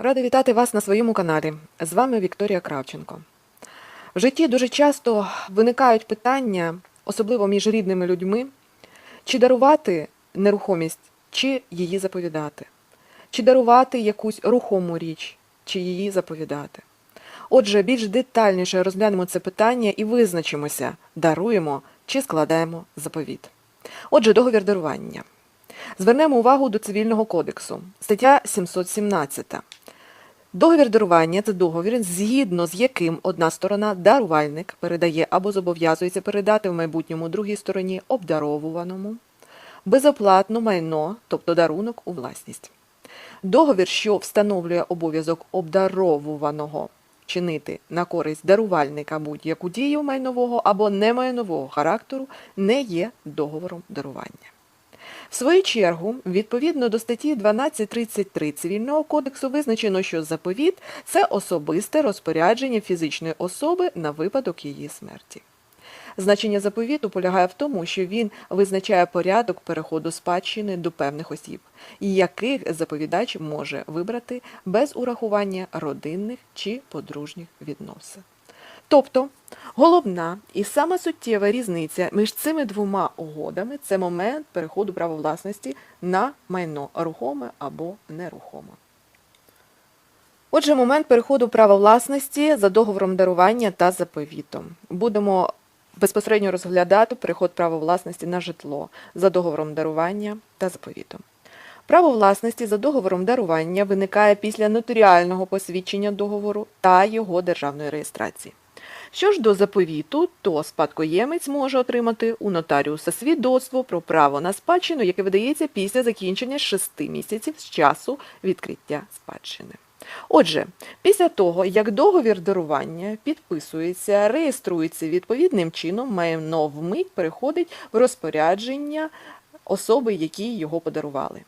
Рада вітати вас на своєму каналі. З вами Вікторія Кравченко. В житті дуже часто виникають питання, особливо між рідними людьми, чи дарувати нерухомість, чи її заповідати, чи дарувати якусь рухому річ, чи її заповідати. Отже, більш детальніше розглянемо це питання і визначимося, даруємо чи складаємо заповіт. Отже, договір дарування. Звернемо увагу до Цивільного кодексу, стаття 717. Договір дарування це договір, згідно з яким одна сторона, дарувальник, передає або зобов'язується передати в майбутньому другій стороні обдаровуваному безоплатно майно, тобто дарунок у власність. Договір, що встановлює обов'язок обдаровуваного чинити на користь дарувальника будь-яку дію майнового або немайнового характеру, не є договором дарування. В свою чергу, відповідно до статті 1233 Цивільного кодексу визначено, що заповіт це особисте розпорядження фізичної особи на випадок її смерті. Значення заповіту полягає в тому, що він визначає порядок переходу спадщини до певних осіб, яких заповідач може вибрати без урахування родинних чи подружніх відносин. Тобто, головна і сама суттєва різниця між цими двома угодами це момент переходу права власності на майно рухоме або нерухоме. Отже, момент переходу права власності за договором дарування та заповітом. Будемо безпосередньо розглядати переход права власності на житло за договором дарування та заповітом. Право власності за договором дарування виникає після нотаріального посвідчення договору та його державної реєстрації. Що ж до заповіту, то спадкоємець може отримати у нотаріуса свідоцтво про право на спадщину, яке видається після закінчення 6 місяців з часу відкриття спадщини. Отже, після того, як договір дарування підписується, реєструється відповідним чином, майно вмить переходить в розпорядження особи, які його подарували,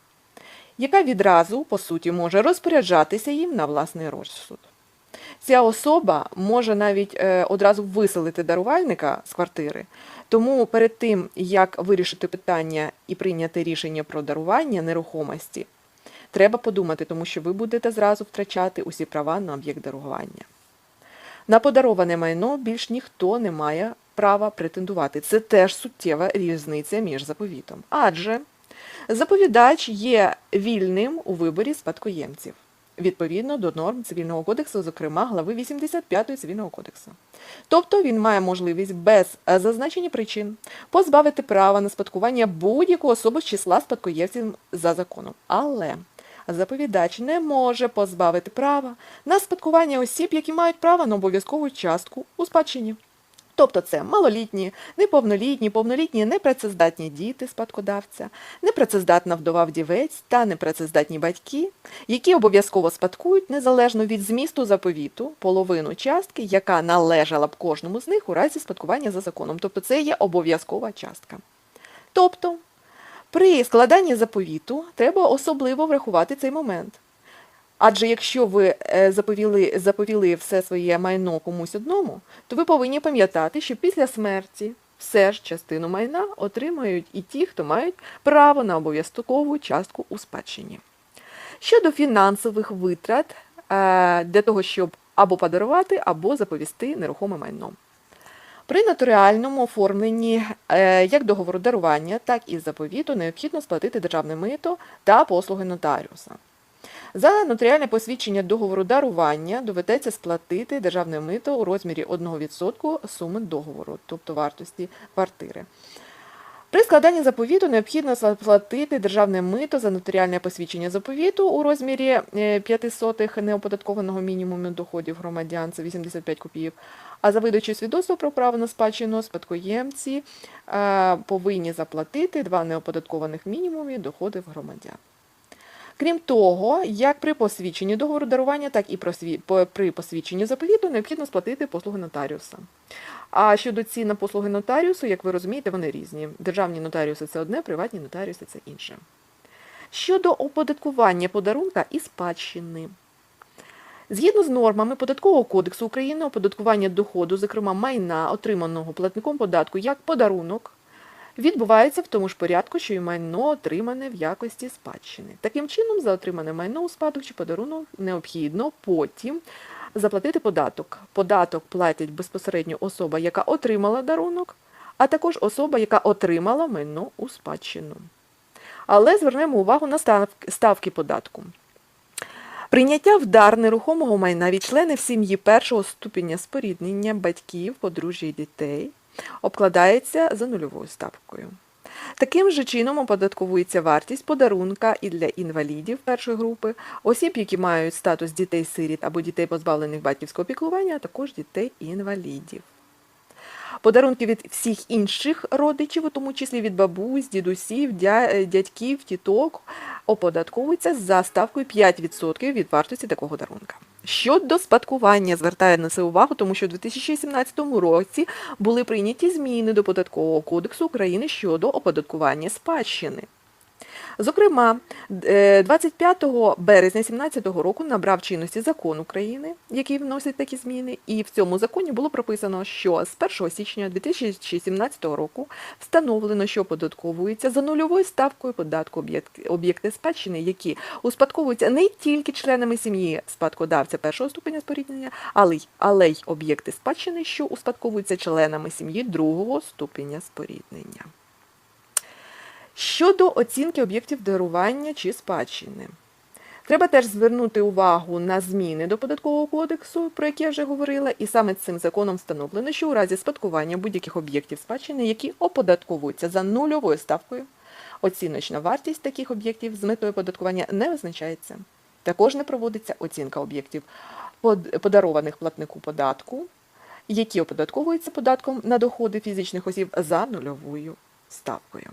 яка відразу, по суті, може розпоряджатися їм на власний розсуд. Ця особа може навіть е, одразу виселити дарувальника з квартири. Тому перед тим, як вирішити питання і прийняти рішення про дарування нерухомості, треба подумати, тому що ви будете зразу втрачати усі права на об'єкт дарування. На подароване майно більш ніхто не має права претендувати. Це теж суттєва різниця між заповітом. Адже заповідач є вільним у виборі спадкоємців відповідно до норм Цивільного кодексу, зокрема глави 85 Цивільного кодексу. Тобто він має можливість без зазначення причин позбавити права на спадкування будь-яку особу з числа спадкоємців за законом. Але заповідач не може позбавити права на спадкування осіб, які мають право на обов'язкову частку у спадщині. Тобто це малолітні, неповнолітні, повнолітні, непрацездатні діти спадкодавця, непрацездатна вдова вдівець та непрацездатні батьки, які обов'язково спадкують незалежно від змісту заповіту половину частки, яка належала б кожному з них у разі спадкування за законом. Тобто це є обов'язкова частка. Тобто, при складанні заповіту треба особливо врахувати цей момент. Адже якщо ви е, заповіли, заповіли все своє майно комусь одному, то ви повинні пам'ятати, що після смерті все ж частину майна отримають і ті, хто мають право на обов'язкову частку у спадщині. Щодо фінансових витрат е, для того, щоб або подарувати, або заповісти нерухоме майно. При нотаріальному оформленні е, як договору дарування, так і заповіту необхідно сплатити державне мито та послуги нотаріуса. За нотаріальне посвідчення договору дарування доведеться сплатити державне мито у розмірі 1% суми договору, тобто вартості квартири. При складанні заповіту необхідно сплатити державне мито за нотаріальне посвідчення заповіту у розмірі 500 неоподаткованого мінімуму доходів громадян, це 85 копійок. А за видачу свідоцтва про право на спадщину спадкоємці е, повинні заплатити два неоподаткованих мінімумі доходів громадян. Крім того, як при посвідченні договору дарування, так і при посвідченні заповіту необхідно сплатити послуги нотаріуса. А щодо цін на послуги нотаріусу, як ви розумієте, вони різні. Державні нотаріуси це одне, приватні нотаріуси це інше. Щодо оподаткування подарунка і спадщини. Згідно з нормами Податкового кодексу України, оподаткування доходу, зокрема майна, отриманого платником податку як подарунок, відбувається в тому ж порядку, що й майно отримане в якості спадщини. Таким чином, за отримане майно у спадок чи подарунок необхідно потім заплатити податок. Податок платить безпосередньо особа, яка отримала дарунок, а також особа, яка отримала майно у спадщину. Але звернемо увагу на ставки податку. Прийняття в дар нерухомого майна від членів сім'ї першого ступеня споріднення батьків, подружжя і дітей обкладається за нульовою ставкою. Таким же чином оподатковується вартість подарунка і для інвалідів першої групи, осіб, які мають статус дітей-сиріт або дітей, позбавлених батьківського піклування, а також дітей-інвалідів. Подарунки від всіх інших родичів, у тому числі від бабусь, дідусів, е, дядьків, тіток, оподатковуються за ставкою 5% від вартості такого дарунка. Щодо спадкування, звертає на це увагу, тому що у 2017 році були прийняті зміни до Податкового кодексу України щодо оподаткування спадщини. Зокрема, е, 25 березня 2017 року набрав чинності закон України, який вносить такі зміни, і в цьому законі було прописано, що з 1 січня 2017 року встановлено, що оподатковується за нульовою ставкою податку об'єкти спадщини, які успадковуються не тільки членами сім'ї спадкодавця першого ступеня споріднення, але й об'єкти спадщини, що успадковуються членами сім'ї другого ступеня споріднення. Щодо оцінки об'єктів дарування чи спадщини. Треба теж звернути увагу на зміни до податкового кодексу, про які я вже говорила, і саме цим законом встановлено, що у разі спадкування будь-яких об'єктів спадщини, які оподатковуються за нульовою ставкою, оціночна вартість таких об'єктів з метою оподаткування не визначається. Також не проводиться оцінка об'єктів подарованих платнику податку, які оподатковуються податком на доходи фізичних осіб за нульовою ставкою.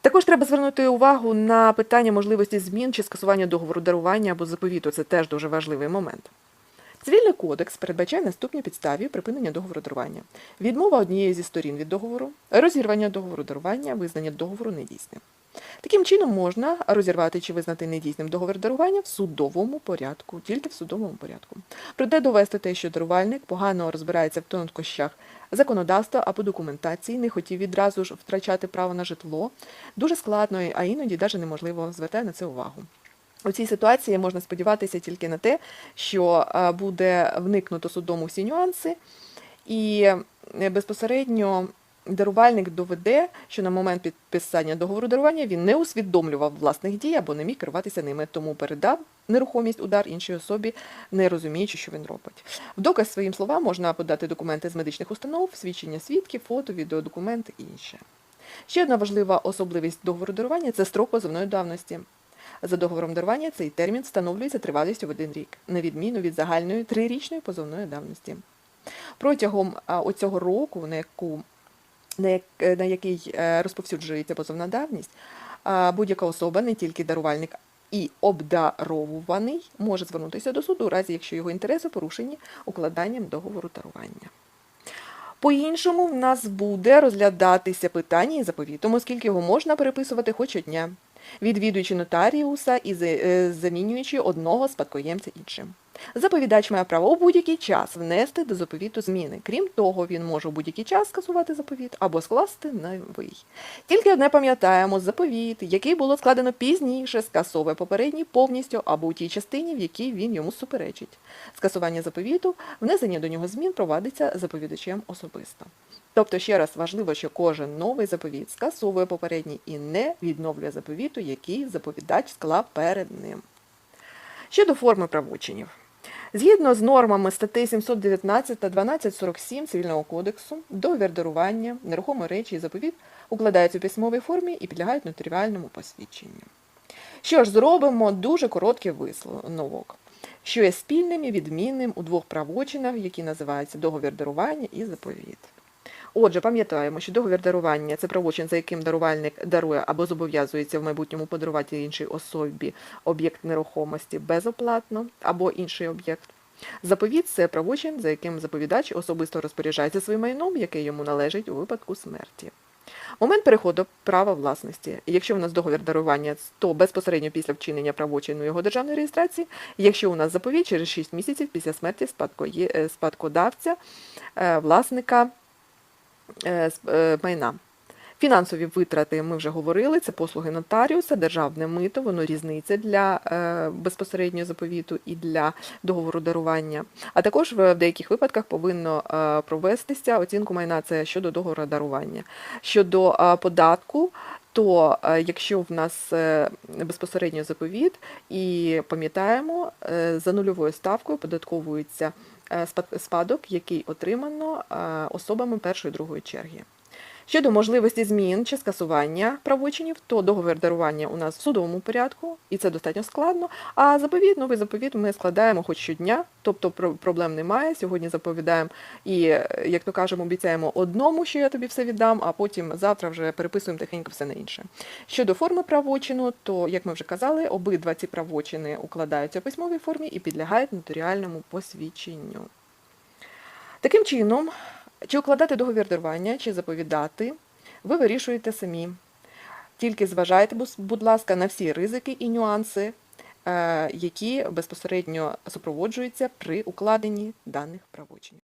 Також треба звернути увагу на питання можливості змін чи скасування договору дарування або заповіту. Це теж дуже важливий момент. Цивільний кодекс передбачає наступні підставі припинення договору дарування: відмова однієї зі сторін від договору, розірвання договору дарування, визнання договору недійсним. Таким чином можна розірвати чи визнати недійсним договір дарування в судовому порядку, тільки в судовому порядку. Проте довести те, що дарувальник погано розбирається в тонкощах законодавства або документації, не хотів відразу ж втрачати право на житло, дуже складно, а іноді навіть неможливо звертає на це увагу. У цій ситуації можна сподіватися тільки на те, що е, буде вникнуто судом усі нюанси, і е, безпосередньо дарувальник доведе, що на момент підписання договору дарування він не усвідомлював власних дій або не міг керуватися ними, тому передав нерухомість удар іншій особі, не розуміючи, що він робить. В доказ своїм словам можна подати документи з медичних установ, свідчення свідків, фото, відеодокументи і інше. Ще одна важлива особливість договору дарування це строк позовної давності. За договором дарування цей термін встановлюється тривалістю в один рік, на відміну від загальної трирічної позовної давності. Протягом оцього року, на яку е, на який е, розповсюджується позовна давність, будь-яка особа, не тільки дарувальник і обдаровуваний, може звернутися до суду у разі, якщо його інтереси порушені укладанням договору дарування. По-іншому в нас буде розглядатися питання із заповітом, оскільки його можна переписувати хоч одня, відвідуючи нотаріуса і е, замінюючи одного спадкоємця іншим. Заповідач має право у будь-який час внести до заповіту зміни. Крім того, він може у будь-який час скасувати заповіт або скласти новий. Тільки одне пам'ятаємо, заповіт, який було складено пізніше, скасовує попередній повністю або у тій частині, в якій він йому суперечить. Скасування заповіту, внесення до нього змін провадиться заповідачем особисто. Тобто, ще раз важливо, що кожен новий заповіт скасовує попередній і не відновлює заповіту, який заповідач склав перед ним. Щодо форми правочинів. Згідно з нормами статей 719 та 1247 Цивільного кодексу, договір дарування, нерухомої речі і заповіт укладаються у письмовій формі і підлягають нотаріальному посвідченню. Що ж, зробимо дуже короткий висновок, що є спільним і відмінним у двох правочинах, які називаються договір дарування і заповіт. Отже, пам'ятаємо, що договір дарування це правочин, за яким дарувальник дарує або зобов'язується в майбутньому подарувати іншій особі об'єкт нерухомості безоплатно або інший об'єкт. Заповіт це правочин, за яким заповідач особисто розпоряджається своїм майном, яке йому належить у випадку смерті. Момент переходу права власності. Якщо у нас договір дарування, то безпосередньо після вчинення правочину його державної реєстрації. Якщо у нас заповіт через 6 місяців після смерті е, спадкодавця, е, власника майна. Фінансові витрати ми вже говорили, це послуги нотаріуса, державне мито, воно різниця для е, безпосереднього заповіту і для договору дарування. А також в деяких випадках повинно е, провестися оцінку майна це щодо договору дарування. Щодо е, податку, то е, якщо в нас е, безпосередньо заповіт, і пам'ятаємо, е, за нульовою ставкою податковується е, спадок, який отримано е, особами першої другої черги. Щодо можливості змін чи скасування правочинів, то договір дарування у нас в судовому порядку, і це достатньо складно. А заповіт, новий заповіт ми складаємо хоч щодня, тобто про- проблем немає. Сьогодні заповідаємо і, е, як то кажемо, обіцяємо одному, що я тобі все віддам, а потім завтра вже переписуємо тихенько все на інше. Щодо форми правочину, то, як ми вже казали, обидва ці правочини укладаються у письмовій формі і підлягають нотаріальному посвідченню. Таким чином, чи укладати договір дарування, чи заповідати, ви вирішуєте самі. Тільки зважайте, будь ласка, на всі ризики і нюанси, е, які безпосередньо супроводжуються при укладенні даних правочинів.